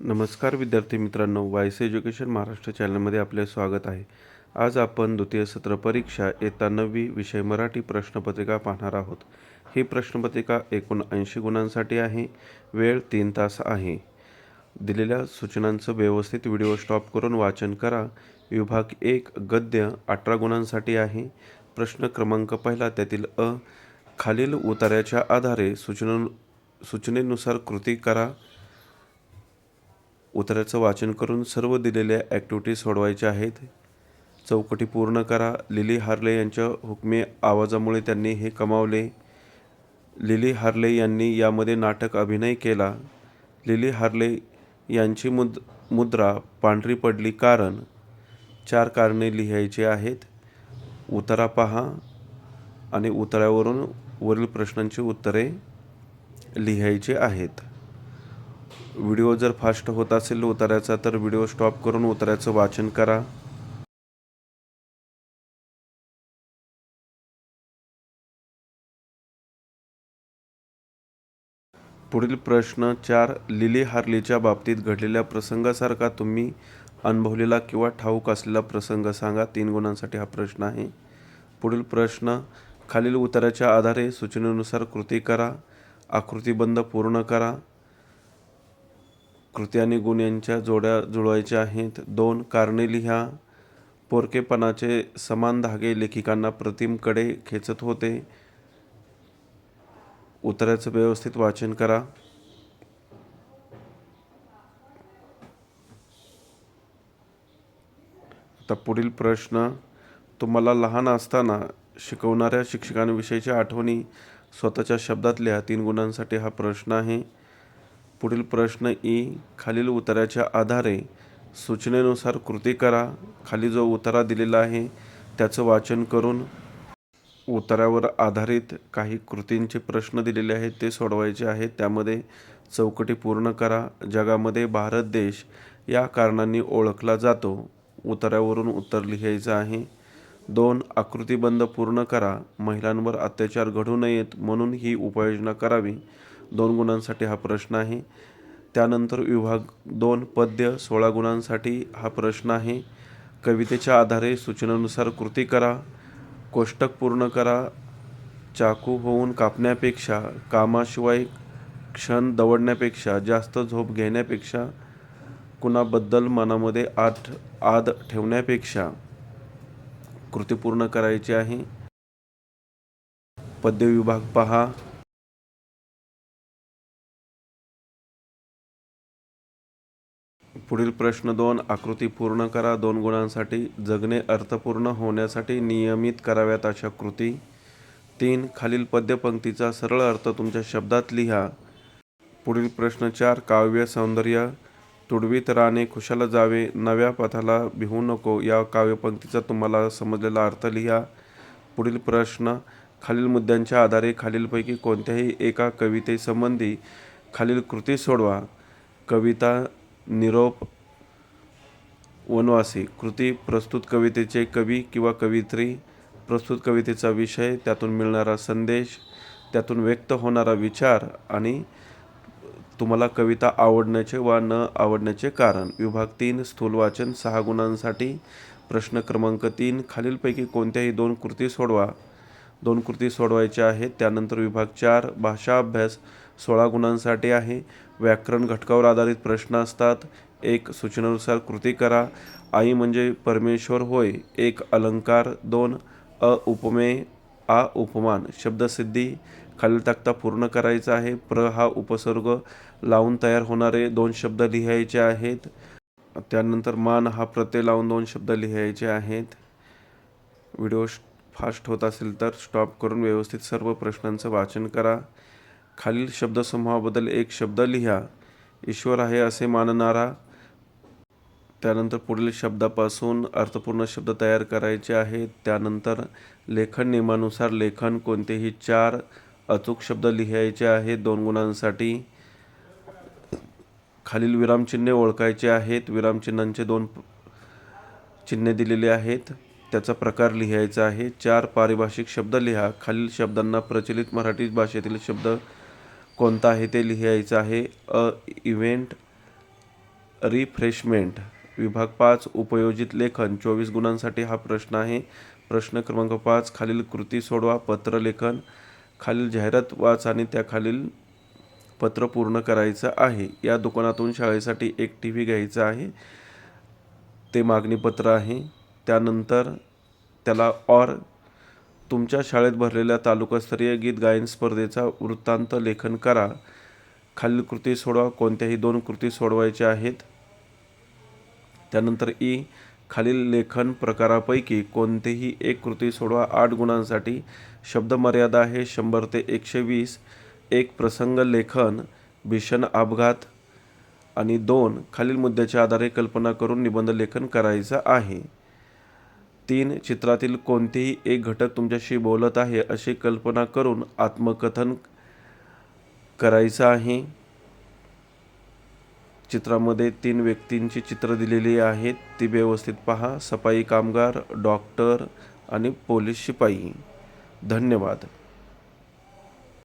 नमस्कार विद्यार्थी मित्रांनो वायस एज्युकेशन महाराष्ट्र चॅनलमध्ये आपले स्वागत आहे. आज आपण द्वितीय सत्र परीक्षा येता नववी विषय मराठी प्रश्नपत्रिका पाहणार आहोत. ही प्रश्नपत्रिका एकूण ऐंशी गुणांसाठी आहे. वेळ तीन तास आहे. दिलेल्या सूचनांचं व्यवस्थित व्हिडिओ स्टॉप करून वाचन करा. विभाग एक गद्य अठरा गुणांसाठी आहे. प्रश्न क्रमांक पहिला त्यातील अ खालील उतार्याच्या आधारे सूचना सूचनेनुसार कृती करा. उत्तराचं वाचन करून सर्व दिलेल्या ॲक्टिव्हिटी सोडवायच्या आहेत. चौकटी पूर्ण करा. लिली हार्ले यांच्या हुकमी आवाजामुळे त्यांनी हे कमावले. लिली हार्ले यांनी यामध्ये नाटक अभिनय केला. लिली हार्ले यांची मुद मुद्रा पांढरी पडली कारण चार कारणे लिहायची आहेत. उतारा पहा आणि उतारावरून वरील प्रश्नांची उत्तरे लिहायची आहेत. व्हिडिओ जर फास्ट होत असेल उतार्याचा तर व्हिडिओ स्टॉप करून उतार्याचं वाचन करा. पुढील प्रश्न चार लिली हार्लीच्या बाबतीत घडलेल्या प्रसंगासारखा तुम्ही अनुभवलेला किंवा ठाऊक असलेला प्रसंग सांगा. तीन गुणांसाठी हा प्रश्न आहे. पुढील प्रश्न खालील उत्तराच्या आधारे सूचनेनुसार कृती करा. आकृतीबंध पूर्ण करा. कृती आणि गुण यांच्या जोड्या जुळवायच्या आहेत. दोन कारणे लिहा पोरकेपणाचे समान धागे लेखिकांना प्रतिमकडे खेचत होते. उत्तराचं व्यवस्थित वाचन करा. आता पुढील प्रश्न तुम्हाला लहान असताना शिकवणाऱ्या शिक्षकांविषयीच्या आठवणी स्वतःच्या शब्दात लिहा तीन गुणांसाठी हा प्रश्न आहे. पुढील प्रश्न ई. खालील उत्तराच्या आधारे सूचनेनुसार कृती करा. खाली जो उतारा दिलेला आहे त्याचं वाचन करून उत्तरावर आधारित काही कृतींचे प्रश्न दिलेले आहेत ते सोडवायचे आहेत. त्यामध्ये चौकटी पूर्ण करा. जगामध्ये भारत देश या कारणांनी ओळखला जातो. उत्तरावरून उत्तर लिहायचं आहे. दोन आकृतीबंध पूर्ण करा. महिलांवर अत्याचार घडू नयेत म्हणून ही उपाययोजना करावी. दोन गुणांसाठी हा प्रश्न आहे. त्यानंतर विभाग दोन पद्य सोळा गुणांसाठी हा प्रश्न आहे. कवितेच्या आधारे सूचनेनुसार कृती करा कोष्टक पूर्ण करा चाकू होऊन कापण्यापेक्षा कामाशिवाय क्षण दवडण्यापेक्षा जास्त झोप घेण्यापेक्षा कुणाबद्दल मनामध्ये आठ आद ठेवण्यापेक्षा कृती पूर्ण करायची आहे. पद्य विभाग पहा. पुढील प्रश्न दोन आकृती पूर्ण करा दोन गुणांसाठी. जगणे अर्थपूर्ण होण्यासाठी नियमित कराव्यात अशा कृती. तीन खालील पद्यपंक्तीचा सरळ अर्थ तुमच्या शब्दात लिहा. पुढील प्रश्न चार काव्य सौंदर्य. तुडवीत राणे खुशाला जावे नव्या पथाला भिवू नको या काव्यपंक्तीचा तुम्हाला समजलेला अर्थ लिहा. पुढील प्रश्न खालील मुद्द्यांच्या आधारे खालीलपैकी कोणत्याही एका कवितेसंबंधी खालील कृती सोडवा. कविता निरोप वनवासी कृती प्रस्तुत कवितेचे कवी किंवा कवित्री प्रस्तुत कवितेचा विषय त्यातून मिळणारा संदेश त्यातून व्यक्त होणारा विचार आणि तुम्हाला कविता आवडण्याचे वा न आवडण्याचे कारण. विभाग तीन स्थूल वाचन सहा गुणांसाठी प्रश्न क्रमांक तीन. खालीलपैकी कोणत्याही दोन कृती सोडवा. दोन कृती सोडवायच्या आहेत. त्यानंतर विभाग चार भाषा अभ्यास सोळा गुणांसाठी आहे. व्याकरण घटकावर आधारित प्रश्न असतात. एक सूचनेनुसार कृती करा. आई म्हणजे परमेश्वर होय. एक अलंकार. दोन अ उपमेय आ उपमान. शब्दसिद्धी. खालील तक्ता पूर्ण करायचा आहे. प्र हा उपसर्ग लावून तयार होणारे दोन शब्द लिहायचे आहेत. त्यानंतर मान हा प्रत्यय लावून दोन शब्द लिहायचे आहेत. व्हिडिओ फास्ट होत असेल तर स्टॉप करून व्यवस्थित सर्व प्रश्नांचं वाचन करा. खालील शब्दसमूहाबद्दल एक शब्द लिहा. ईश्वर आहे असे मानणारा. त्यानंतर पुढील शब्दापासून अर्थपूर्ण शब्द तयार करायचे आहेत त्यानंतर लेखन नियमानुसार लेखन कोणतेही चार अचूक शब्द लिहायचे आहेत दोन गुणांसाठी खालील विरामचिन्हे ओळखायचे आहेत. विरामचिन्हांचे दोन चिन्हे दिलेले आहेत. त्याचा प्रकार लिहायचा आहे. चार पारिभाषिक शब्द लिहा. खालील शब्दांना प्रचलित मराठी भाषेतील शब्द कोणता आहे ते लिहायचं आहे. A event refreshment. विभाग पाच उपयोजित लेखन. चोवीस गुणांसाठी हा प्रश्न आहे. प्रश्न क्रमांक पाच खालील कृती सोडवा. पत्रलेखन खालील जाहिरात वाच आणि त्याखालील पत्र पूर्ण करायचं आहे. या दुकानातून शाळेसाठी एक टी व्ही घ्यायचा आहे. ते मागणीपत्र आहे. त्यानंतर त्याला ऑर तुमच्या शाळेत भरलेल्या तालुकास्तरीय गीत गायन स्पर्धेचा वृत्तांत लेखन करा. खालील कृती सोडवा कोणत्याही दोन कृती सोडवायच्या आहेत? त्यानंतर ई. खालील लेखन प्रकारापैकी कोणतेही एक कृती सोडवा. आठ गुणांसाठी शब्दमर्यादा आहे शंभर ते एकशे वीस. एक प्रसंग लेखन भीषण अपघात आणि दोन खालील मुद्द्याच्या आधारे कल्पना करून निबंध लेखन करायचं आहे. तीन चित्रातील कोणतेही एक घटक तुमच्याशी बोलत आहे अशी कल्पना करून आत्मकथन करायचं आहे. चित्रामध्ये तीन व्यक्तींची चित्र दिलेली आहेत. ती व्यवस्थित पहा. सफाई कामगार डॉक्टर आणि पोलीस शिपाई. धन्यवाद.